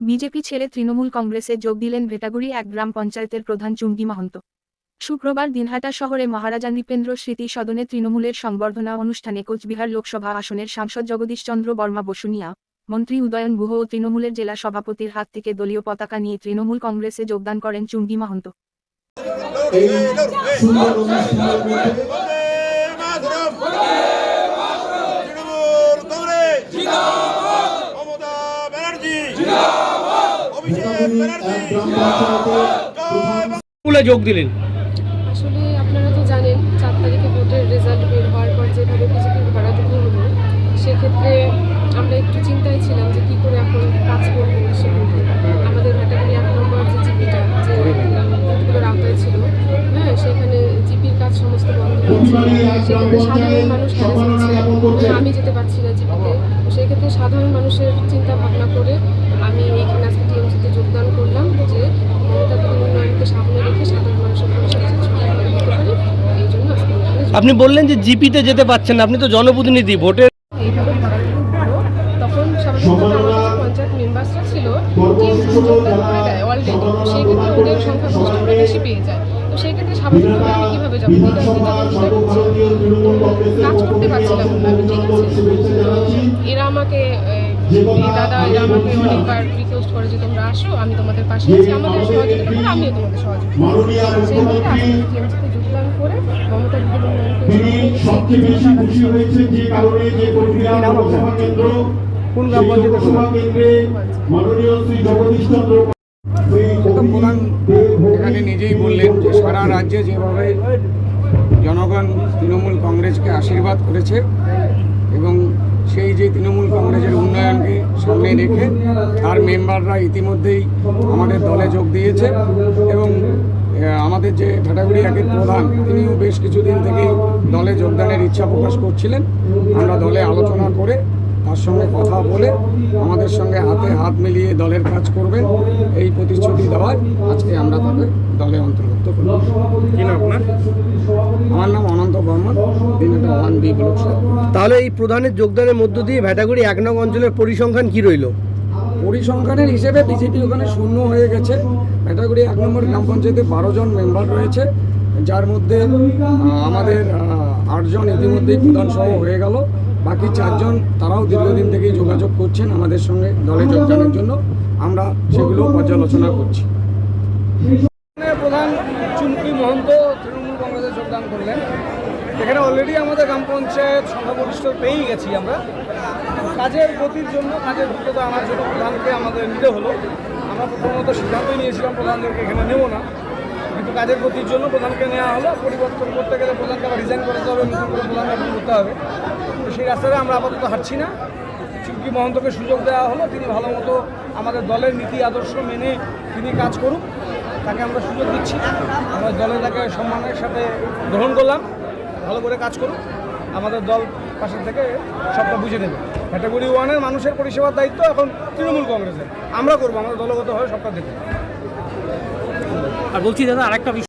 BJP ছেড়ে তৃণমূল কংগ্রেসে যোগ দিলেন ভেটাগুড়ি এক গ্রাম পঞ্চায়েতের প্রধান চুমকি মাহন্ত। শুক্রবার দিনহাটা শহরে মহারাজা নৃপেন্দ্র স্মৃতি সদনে তৃণমূলের সংবর্ধনা অনুষ্ঠানে কোচবিহার লোকসভা আসনের সাংসদ জগদীশচন্দ্র বর্মা বসুনিয়া, মন্ত্রী উদয়ন গুহ ও তৃণমূলের জেলা সভাপতির হাত থেকে দলীয় পতাকা নিয়ে তৃণমূল কংগ্রেসে যোগদান করেন চুমকি মাহন্ত এই সুন্দর অনুষ্ঠানের মধ্যে তৃণমূল কংগ্রেস মমতা ব্যানার্জি অভিষেক ভেটাগুড়ি এক গ্রাম পঞ্চায়েতের প্রধান স্কুলে যোগ দিলেন। আসলে আপনারা তো জানেন চার তারিখে ভোটের রেজাল্ট বের হওয়ার পর যেভাবে বিজেপির ভরাডুবি হলো সেক্ষেত্রে আমরা একটু চিন্তায় ছিলাম যে কী করে এখন কাজ করব আমাদের ভ্যাটাগরি এক নম্বর যে জিপিটা যে বুথগুলোর আওতায় ছিল হ্যাঁ সেখানে জিপির কাজ সমস্ত বন্ধ সেক্ষেত্রে সাধারণ মানুষ হ্যাঁ, আমি যেতে পারছি না জিপিতে। সেক্ষেত্রে সাধারণ মানুষের চিন্তা ভাবনা করে আমি এইখানে আজকে টিএমসিতে যোগদান করলাম যে মমতা দিদির উন্নয়নকে সামনে রেখে সাধারণ মানুষের ভবিষ্যৎ সমাধান করতে পারি এই জন্য আজকে এখানে যোগদান আপনি বললেন যে জিপিতে যেতে পারছেন না, আপনি তো জনপ্রতিনিধি, ভোটের তখন পঞ্চায়েত ছিল সেই ক্ষেত্রে সংখ্যাগরিষ্ঠতা বেশি পেয়ে যায়। তো সেই ক্ষেত্রে আমি কীভাবে করতে না। আমি এরা আমাকে দাদা এরা আমাকে অনেকবার রিকোয়েস্ট করে যে তোমরা আসো আমি তোমাদের পাশে আছি আমাদের সহযোগিতা করে আমিও তোমাদের সহযোগিতা মাননীয় সেই মতো মুখ্যমন্ত্রী টিএমসিতে যোগদান করে মমতা তিনি সবচেয়ে বেশি খুশি হয়েছে যে কারণে যে লোকসভা কেন্দ্র কোন গ্রাম সেই লোকসভা কেন্দ্রে মাননীয় শ্রী জগদীশ চন্দ্র প্রধান এখানে নিজেই বললেন যে সারা রাজ্যে যেভাবে জনগণ তৃণমূল কংগ্রেসকে আশীর্বাদ করেছে এবং সেই যে তৃণমূল কংগ্রেসের উন্নয়নকে সামনে রেখে তার মেম্বাররা ইতিমধ্যেই আমাদের দলে যোগ দিয়েছে এবং আমাদের যে ঠাটাগুড়ি একের প্রধান তিনিও বেশ কিছুদিন থেকেই দলে যোগদানের ইচ্ছা প্রকাশ করছিলেন। আমরা দলে আলোচনা করে তার সঙ্গে কথা বলে আমাদের সঙ্গে হাতে হাত মিলিয়ে দলের কাজ করবেন এই প্রতিশ্রুতি দেওয়ায় আজকে আমরা তাদের দলে অন্তর্ভুক্ত করব কি না আপনার? আমার নাম অনন্ত বর্মন। তাহলে এই প্রধানের যোগদানের মধ্য দিয়ে ভ্যাটাগুড়ি এক নং অঞ্চলের পরিসংখ্যান কি রইল? পরিসংখ্যানের হিসেবে বিজেপি ওখানে শূন্য হয়ে গেছে। ভেটাগুড়ি এক নম্বর গ্রাম পঞ্চায়েতে বারো জন মেম্বার রয়েছে যার মধ্যে আমাদের আটজন ইতিমধ্যেই প্রধানসহ হয়ে গেল। বাকি চারজন তারাও দীর্ঘদিন থেকেই যোগাযোগ করছেন আমাদের সঙ্গে দলে যোগদানের জন্য। আমরা সেগুলো পর্যালোচনা করছি। প্রধান চুমকি মহন্ত তৃণমূল কংগ্রেসে যোগদান করলেন। এখানে অলরেডি আমাদের গ্রাম পঞ্চায়েত সংখ্যাগরিষ্ঠ পেয়েই গেছি আমরা। কাজের গতির জন্য কাজের দ্রুততা আনার জন্য প্রধানকে আমাদের নিতে হলো। আমরা প্রথমত সিদ্ধান্তই নিয়েছিলাম প্রধানদেরকে এখানে নেব না। কিন্তু কাজের গতির জন্য প্রধানকে নেওয়া হলো। পরিবর্তন করতে গেলে প্রধানকে আবার রিজাইন করতে হবে, নতুন করে প্রধান গঠন করতে হবে। তো সেই রাস্তাতে আমরা আপাতত হাঁটছি না। চুমকি মহন্তকে সুযোগ দেওয়া হলো। তিনি ভালো মতো আমাদের দলের নীতি, আদর্শ মেনে তিনি কাজ করুক। তাকে আমরা সুযোগ দিচ্ছি। আমরা দলে তাকে সম্মানের সাথে গ্রহণ করলাম। ভালো করে কাজ করুক, আমাদের দল পাশের থেকে সবটা বুঝে নেবে। ক্যাটাগরি ওয়ানের মানুষের পরিষেবার দায়িত্ব এখন তৃণমূল কংগ্রেসের। আমরা করব, আমাদের দলগতভাবে সবটা দেখব। আর বলছি দাদা, আরেকটা